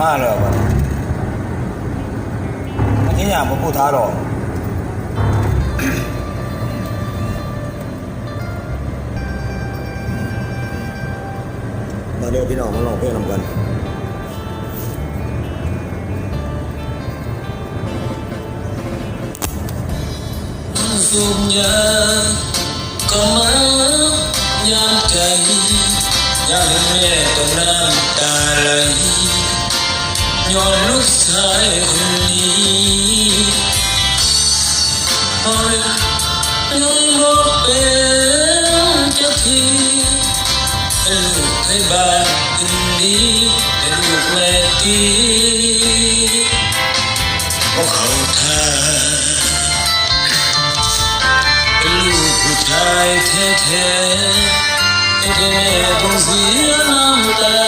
มาแล้ววันมันนี้อย่างผมพูดท้าหรอกมาเดี๋ยวพี่น้องมาลองเพลงนำกันสูบยาก็มายามใจยามเห็นแม่ต้องน้ำตาไหล ย้อนลูกชายคนนี้พอเรียนยังบอกเป็นจ้าทีเป็นลูกให้บ้านเป็นดีเป็นลูกแม่ดีเพราะเขาท่าเป็นลูกผู้ชายแท้ๆแต่แม่ต้องเสียน้ำตา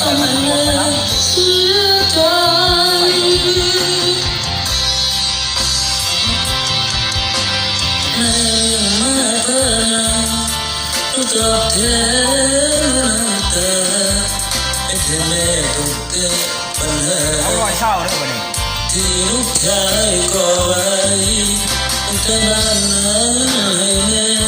ทำให้แม่เสียใจแม่ยังมาเธอรู้จักท้แต่ไอ้แค่แม่ต้องเกิดปัญหาเอาร้อยเช่าเลยวันนี้ที่ลูกชายก็ไว้ตั้งแต่บ้านนั้นให้แม่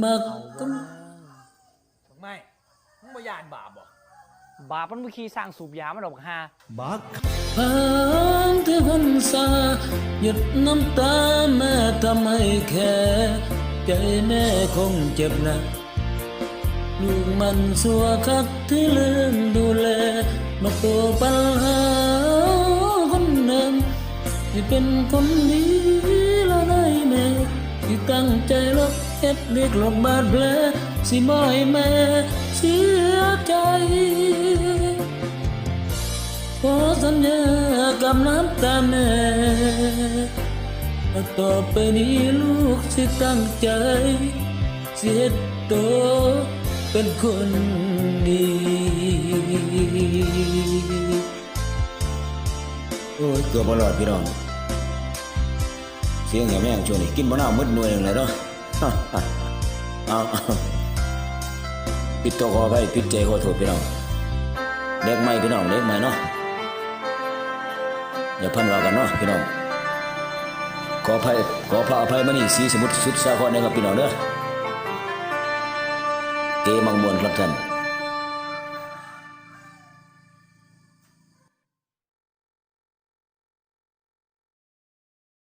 แม่บักต้องไม่มึงบ่ยานบาปบ่บาปมันบ่ขี้สร้างสูบยามันดอกฮาพังที่หันซาหยดน้ำตาแม่ทำ ใจแม่คงเจ็บหนักลูกมันสัวคักที่ลืมดูแลมาตัวปัญหาคนเดิมที่เป็นคนดีแล้วได้แม่ที่ตั้งใจลบเฮ็ดเด็กลบบาดแผลสิบ่ให้แม่เสียใจขอสัญญากับน้ำตาแม่ ว่าต่อไปนี้ลูกสิตั้งใจเสียตัวเป็นคนดี โอ้ยเกือบบอลอดพี่น้อง เสียงแหบแม่งช่วงนี้กินมะนามืดหน่วยหนึ่งเลยเนาะเอาปิดตัวคอไปปิดใจขอโทษพี่น้องเล็กไม่พี่น้องเล็กไม่เนาะอย่าพันว่ากันเนาะพี่น้อง ขออภัยขอพระอภัยมานี่สีสมุทรสุดสาครนะครับพี่น้องเด้อเกมังมวนครับท่าน